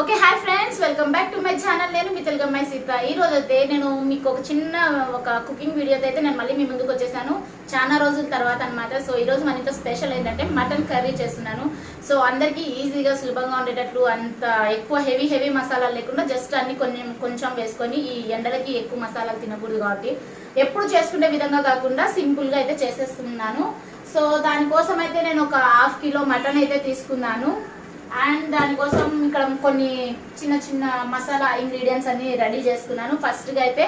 Okay hi friends welcome back to my channel నేను మీ తెలుగు అమ్మాయి సీత. ఈ రోజు అయితే నేను మీకు ఒక చిన్న ఒక కుకింగ్ వీడియోతో అయితే నేను మళ్ళీ మీ ముందుకు వచ్చేసాను. చాలా రోజుల తర్వాత అనమాట సో ఈ రోజు మన ఇంత స్పెషల్ ఏంటంటే మటన్ కర్రీ చేస్తున్నాను. సో అందరికీ ఈజీగా సులభంగా ఉండేటట్లు అంత ఎక్కువ హెవీ హెవీ మసాలాలు లేకుండా జస్ట్ అన్ని కొంచెం కొంచెం వేసుకొని ఈ ఎండలకి ఎక్కువ మసాలాలు తినకూడదు కాబట్టి ఎప్పుడు చేసుకునే విధంగా కాకుండా సింపుల్గా అయితే చేసేస్తున్నాను. సో దానికోసం అయితే నేను ఒక హాఫ్ కిలో మటన్ అయితే తీసుకున్నాను. అండ్ దానికోసం ఇక్కడ కొన్ని చిన్న చిన్న మసాలా ఇంగ్రీడియంట్స్ అన్ని రెడీ చేసుకున్నాను. ఫస్ట్గా అయితే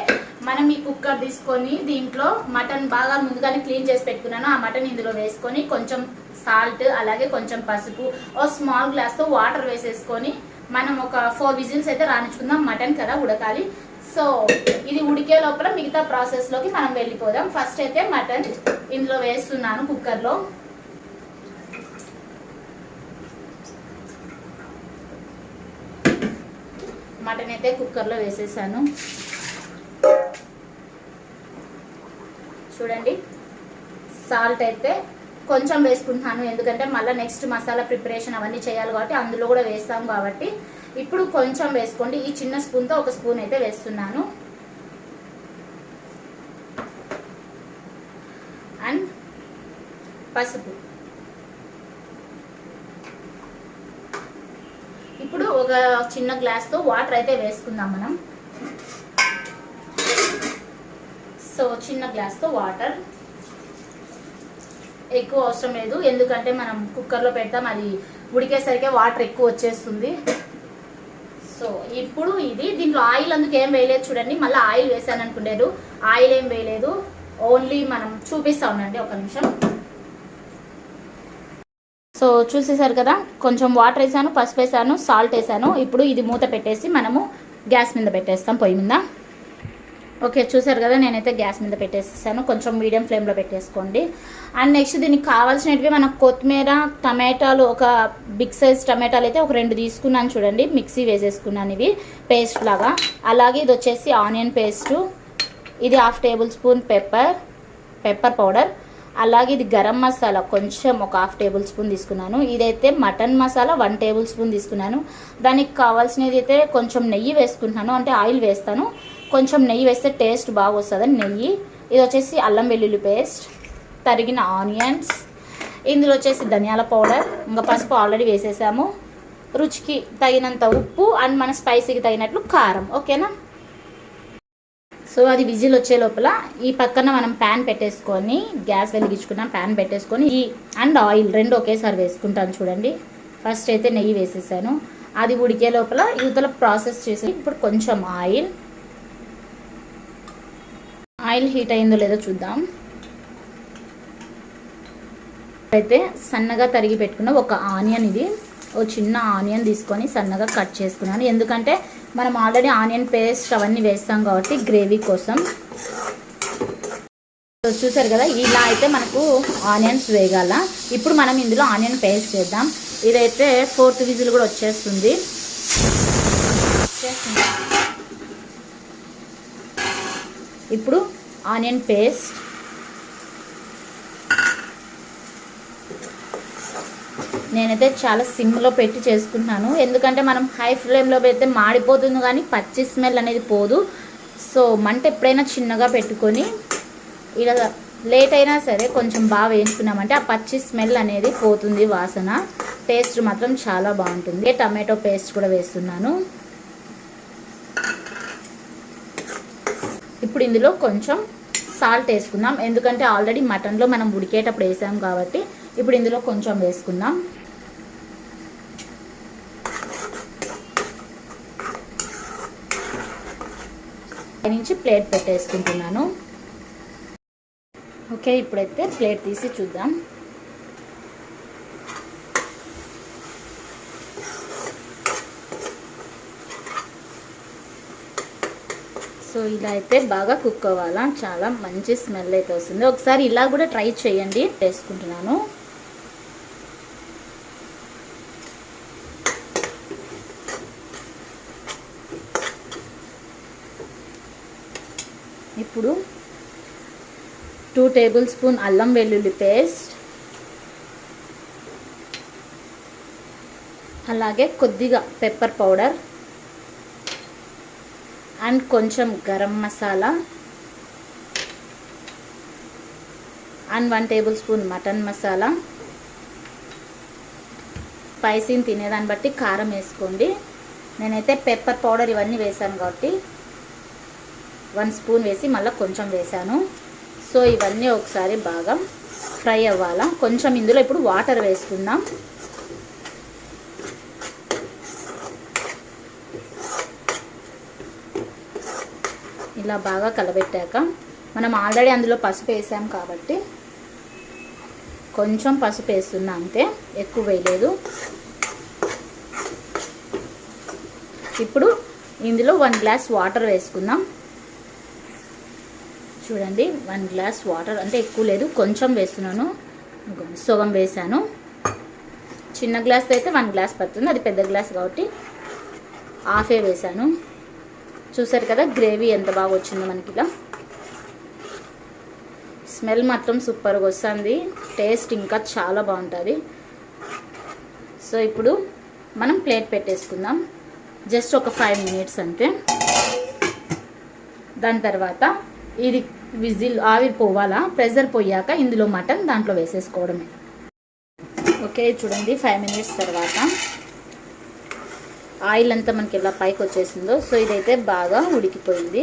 మనం ఈ కుక్కర్ తీసుకొని దీంట్లో మటన్ బాగా ముందుగానే క్లీన్ చేసి పెట్టుకున్నాను. ఆ మటన్ ఇందులో వేసుకొని కొంచెం సాల్ట్ అలాగే కొంచెం పసుపు ఓ స్మాల్ గ్లాస్తో వాటర్ వేసేసుకొని మనం ఒక ఫోర్ విజిల్స్ అయితే రాణించుకుందాం. మటన్ కదా ఉడకాలి. సో ఇది ఉడికే లోపల మిగతా ప్రాసెస్లోకి మనం వెళ్ళిపోదాం. ఫస్ట్ అయితే మటన్ ఇందులో వేస్తున్నాను కుక్కర్లో మటన్ అయితే కుక్కర్లో వేసేసాను. చూడండి సాల్ట్ అయితే కొంచెం వేసుకుంటున్నాను. ఎందుకంటే మళ్ళీ నెక్స్ట్ మసాలా ప్రిపరేషన్ అవన్నీ చేయాలి కాబట్టి అందులో కూడా వేస్తాం కాబట్టి ఇప్పుడు కొంచెం వేసుకోండి. ఈ చిన్న స్పూన్తో ఒక స్పూన్ అయితే వేస్తున్నాను. అండ్ పసుపు ఇప్పుడు ఒక చిన్న గ్లాస్తో వాటర్ అయితే వేసుకుందాం మనం. సో చిన్న గ్లాస్తో వాటర్ ఎక్కువ అవసరం లేదు. ఎందుకంటే మనం కుక్కర్లో పెడతాం అది ఉడికేసరికి వాటర్ ఎక్కువ వచ్చేస్తుంది. సో ఇప్పుడు ఇది దీంట్లో ఆయిల్ అందుకు ఏం వేయలేదు చూడండి. మళ్ళీ ఆయిల్ వేసాను అనుకునేది ఆయిల్ ఏం వేయలేదు. ఓన్లీ మనం చూపిస్తా ఉండండి. ఒక నిమిషం. సో చూసేసారు కదా కొంచెం వాటర్ వేసాను పసుపు వేసాను సాల్ట్ వేసాను. ఇప్పుడు ఇది మూత పెట్టేసి మనము గ్యాస్ మీద పెట్టేస్తాం పొయ్యి మీద. ఓకే చూసారు కదా నేనైతే గ్యాస్ మీద పెట్టేసేసాను. కొంచెం మీడియం ఫ్లేమ్లో పెట్టేసుకోండి. అండ్ నెక్స్ట్ దీనికి కావాల్సినవి మనకు కొత్తిమీర టమాటాలు ఒక బిగ్ సైజ్ టమాటాలు అయితే ఒక రెండు తీసుకున్నాను చూడండి. మిక్సీ వేసేసుకున్నాను ఇవి పేస్ట్ లాగా. అలాగే ఇది వచ్చేసి ఆనియన్ పేస్టు ఇది half tablespoon pepper pepper powder అలాగే ఇది గరం మసాలా కొంచెం ఒక హాఫ్ టేబుల్ స్పూన్ తీసుకున్నాను. ఇదైతే mutton masala one table spoon తీసుకున్నాను. దానికి కావాల్సినది అయితే కొంచెం నెయ్యి వేసుకుంటున్నాను. అంటే ఆయిల్ వేస్తాను. కొంచెం నెయ్యి వేస్తే టేస్ట్ బాగా వస్తుందని నెయ్యి. ఇది వచ్చేసి అల్లం వెల్లుల్లి పేస్ట్ తరిగిన ఆనియన్స్ ఇందులో వచ్చేసి ధనియాల పౌడర్ ఇంకా పసుపు ఆల్రెడీ వేసేసాము. రుచికి తగినంత ఉప్పు అండ్ మన స్పైసీకి తగినట్లు కారం. ఓకేనా? సో అది విజిల్ వచ్చే లోపల ఈ పక్కన మనం ప్యాన్ పెట్టేసుకొని గ్యాస్ వెలిగించుకున్నాం ప్యాన్ పెట్టేసుకొని ఈ అండ్ ఆయిల్ రెండు ఒకేసారి వేసుకుంటాను చూడండి. ఫస్ట్ అయితే నెయ్యి వేసేసాను. అది ఉడికే లోపల యువతల ప్రాసెస్ చేసి ఇప్పుడు కొంచెం ఆయిల్. ఆయిల్ హీట్ అయిందో లేదో చూద్దాం. అయితే సన్నగా తరిగి పెట్టుకున్న ఒక ఆనియన్ ఇది. ఓ చిన్న ఆనియన్ తీసుకొని సన్నగా కట్ చేసుకున్నాను. ఎందుకంటే మనం ఆల్రెడీ ఆనియన్ పేస్ట్ అవన్నీ వేస్తాం కాబట్టి గ్రేవీ కోసం. చూసారు కదా ఇలా అయితే మనకు ఆనియన్స్ వేగాల. ఇప్పుడు మనం ఇందులో ఆనియన్ పేస్ట్ చేద్దాం. ఇదైతే ఫోర్త్ విజిల్ కూడా వచ్చేస్తుంది. ఇప్పుడు ఆనియన్ పేస్ట్. నేనైతే చాలా సిమ్లో పెట్టి చేసుకుంటున్నాను. ఎందుకంటే మనం హై ఫ్లేమ్లో పెడితే మాడిపోతుంది కానీ పచ్చి స్మెల్ అనేది పోదు. సో మంట ఎప్పుడైనా చిన్నగా పెట్టుకొని ఇలా లేట్ అయినా సరే కొంచెం బాగా వేయించుకున్నామంటే ఆ పచ్చి స్మెల్ అనేది పోతుంది వాసన. టేస్ట్ మాత్రం చాలా బాగుంటుంది. టమాటో పేస్ట్ కూడా వేస్తున్నాను. ఇప్పుడు ఇందులో కొంచెం సాల్ట్ వేసుకుందాం. ఎందుకంటే ఆల్రెడీ మటన్లో మనం ఉడికేటప్పుడు వేసాం కాబట్టి ఇప్పుడు ఇందులో కొంచెం వేసుకుందాం. నుంచి ప్లేట్ పెట్టేసుకుంటున్నాను. ఓకే ఇప్పుడైతే ప్లేట్ తీసి చూద్దాం. సో ఇలా అయితే బాగా కుక్ అవ్వాలా? చాలా మంచి స్మెల్ అయితే వస్తుంది. ఒకసారి ఇలా కూడా ట్రై చేయండి. వేసుకుంటున్నాను ఇప్పుడు టూ టేబుల్ స్పూన్ అల్లం వెల్లుల్లి పేస్ట్ అలాగే కొద్దిగా పెప్పర్ పౌడర్ అండ్ కొంచెం garam masala and one tablespoon mutton masala స్పైసీని తినేదాన్ని బట్టి కారం వేసుకోండి. నేనైతే పెప్పర్ పౌడర్ ఇవన్నీ వేసాను కాబట్టి వన్ స్పూన్ వేసి మళ్ళీ కొంచెం వేసాను. సో ఇవన్నీ ఒకసారి బాగా ఫ్రై అవ్వాలా? కొంచెం ఇందులో ఇప్పుడు వాటర్ వేసుకుందాం. ఇలా బాగా కలబెట్టాక మనం ఆల్రెడీ అందులో పసుపు వేసాం కాబట్టి కొంచెం పసుపు వేస్తున్నా అంతే ఎక్కువ వేయలేదు. ఇప్పుడు ఇందులో వన్ గ్లాస్ వాటర్ వేసుకుందాం. చూడండి వన్ గ్లాస్ వాటర్ అంటే ఎక్కువ లేదు కొంచెం వేస్తున్నాను. సగం వేసాను చిన్న గ్లాస్ అయితే వన్ గ్లాస్ పడుతుంది అది పెద్ద గ్లాస్ కాబట్టి హాఫే వేసాను చూసారు కదా గ్రేవీ ఎంత బాగా వచ్చిందో మనకి ఇలా. స్మెల్ మాత్రం సూపర్గా వస్తుంది. టేస్ట్ ఇంకా చాలా బాగుంటుంది. సో ఇప్పుడు మనం ప్లేట్ పెట్టేసుకుందాం. జస్ట్ ఒక ఫైవ్ మినిట్స్ అంతే. దాని తర్వాత ఇది విజిల్ ఆవిరి పోవాలా ప్రెషర్ పోయాక ఇందులో మటన్ దాంట్లో వేసేసుకోవడమే ఓకే చూడండి ఫైవ్ మినిట్స్ తర్వాత. ఆయిల్ అంతా మనకి ఎలా పైకి వచ్చేసిందో. సో ఇదైతే బాగా ఉడికిపోయింది.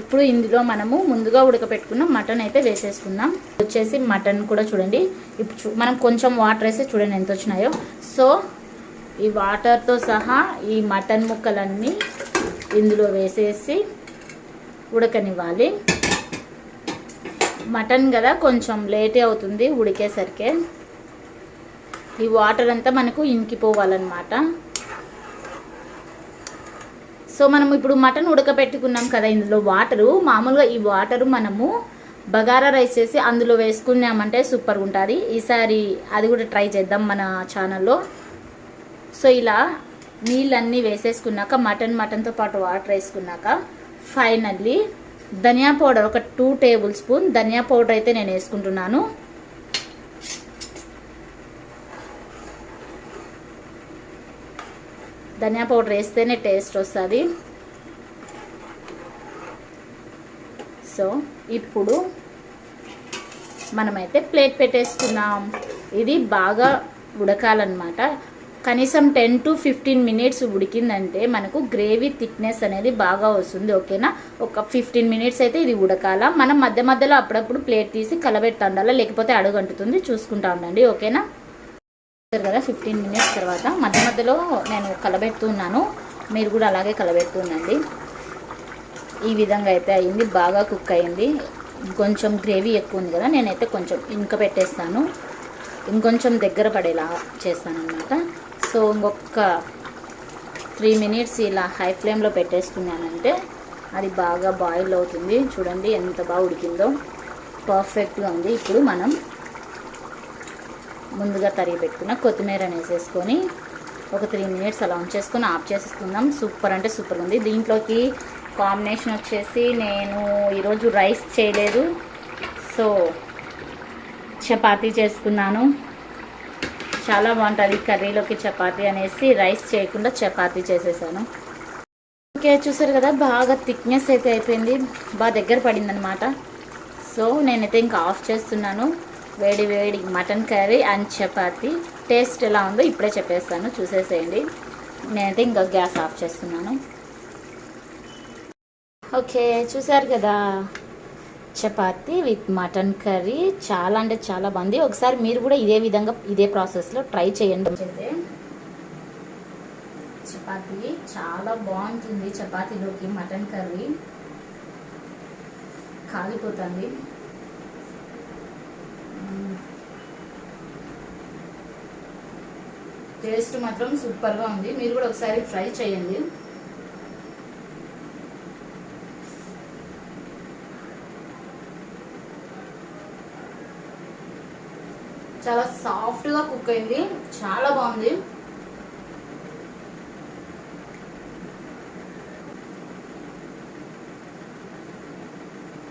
ఇప్పుడు ఇందులో మనము ముందుగా ఉడకపెట్టుకున్న మటన్ అయితే వేసేసుకుందాం. వచ్చేసి మటన్ కూడా చూడండి. ఇప్పుడు మనం కొంచెం వాటర్ వేసి చూడండి ఎంత వచ్చినాయో. సో ఈ వాటర్తో సహా ఈ మటన్ ముక్కలన్నీ ఇందులో వేసేసి ఉడకనివ్వాలి. మటన్ కదా కొంచెం లేటే అవుతుంది ఉడికేసరికి. ఈ వాటర్ అంతా మనకు ఇంకిపోవాలన్నమాట. సో మనం ఇప్పుడు మటన్ ఉడకపెట్టుకున్నాం కదా ఇందులో వాటరు. మామూలుగా ఈ వాటరు మనము బగారా రైస్ చేసి అందులో వేసుకున్నామంటే సూపర్గా ఉంటుంది ఈసారి అది కూడా ట్రై చేద్దాం మన ఛానల్లో. సో ఇలా నీళ్ళన్నీ వేసేసుకున్నాక మటన్ మటన్తో పాటు వాటర్ వేసుకున్నాక ఫైనల్లీ ధనియా పౌడర్ ఒక టూ టేబుల్ స్పూన్ ధనియా పౌడర్ అయితే నేను వేసుకుంటున్నాను. ధనియా పౌడర్ వేస్తేనే టేస్ట్ వస్తుంది. సో ఇప్పుడు మనమైతే ప్లేట్ పెట్టేసుకున్నాం ఇది బాగా ఉడకాలన్నమాట. కనీసం టెన్ టు ఫిఫ్టీన్ మినిట్స్ ఉడికిందంటే మనకు గ్రేవీ థిక్నెస్ అనేది బాగా వస్తుంది ఓకేనా? ఒక ఫిఫ్టీన్ మినిట్స్ అయితే ఇది ఉడకాల. మనం మధ్య మధ్యలో అప్పుడప్పుడు ప్లేట్ తీసి కలబెట్టా ఉండాలి లేకపోతే అడుగంటుతుంది చూసుకుంటా ఉండండి ఓకేనా? కదా ఫిఫ్టీన్ మినిట్స్ తర్వాత మధ్య మధ్యలో నేను కలబెడుతున్నాను మీరు కూడా అలాగే కలబెడుతుండండి ఈ విధంగా అయితే అయింది బాగా కుక్ అయింది. కొంచెం గ్రేవీ ఎక్కువ ఉంది కదా నేనైతే కొంచెం ఇంక పెట్టేస్తాను. ఇంకొంచెం దగ్గర పడేలా చేస్తానన్నమాట. సో ఇంకొక త్రీ మినిట్స్ ఇలా హై ఫ్లేమ్లో పెట్టేసుకున్నానంటే అది బాగా బాయిల్ అవుతుంది. చూడండి ఎంత బాగా ఉడికిందో. పర్ఫెక్ట్గా ఉంది. ఇప్పుడు మనం ముందుగా తరిగి పెట్టుకున్న కొత్తిమీర వేసేసుకొని ఒక త్రీ మినిట్స్ అలా ఉంచేసుకొని ఆఫ్ చేసేసుకుందాం. సూపర్ అంటే సూపర్ ఉంది. దీంట్లోకి కాంబినేషన్ వచ్చేసి నేను ఈరోజు రైస్ చేయలేదు. సో చపాతీ చేసుకున్నాను. చాలా బాగుంటుంది కర్రీలోకి చపాతీ అనేసి రైస్ చేయకుండా చపాతీ చేసేసాను. ఓకే చూసారు కదా బాగా థిక్నెస్ అయితే అయిపోయింది. బాగా దగ్గర పడిందనమాట సో నేనైతే ఇంకా ఆఫ్ చేస్తున్నాను. వేడి వేడి మటన్ కర్రీ అండ్ చపాతి. టేస్ట్ ఎలా ఉందో ఇప్పుడే చెప్పేస్తాను. చూసేసేయండి. నేనైతే ఇంకా గ్యాస్ ఆఫ్ చేస్తున్నాను. ఓకే చూసారు కదా. Chapati with mutton curry. చాలా అంటే చాలా బాగుంది ఒకసారి మీరు కూడా ఇదే విధంగా ఇదే ప్రాసెస్లో ట్రై చేయండి. చపాతి చాలా బాగుంటుంది చపాతీలోకి మటన్ కర్రీ. కాలిపోతుంది. టేస్ట్ మాత్రం సూపర్గా ఉంది. మీరు కూడా ఒకసారి ట్రై చేయండి చాలా సాఫ్ట్గా కుక్ అయింది. చాలా బాగుంది.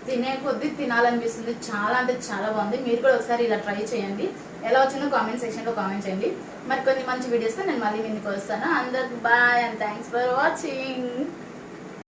తినే కొద్దీ తినాలనిపిస్తుంది. చాలా అంటే చాలా బాగుంది. మీరు కూడా ఒకసారి ఇలా ట్రై చేయండి. ఎలా వచ్చిందో కామెంట్ సెక్షన్లో కామెంట్ చేయండి. మరి కొన్ని మంచి వీడియోస్తో నేను మళ్ళీ ముందుకు వస్తాను. అందరికి bye and thanks for watching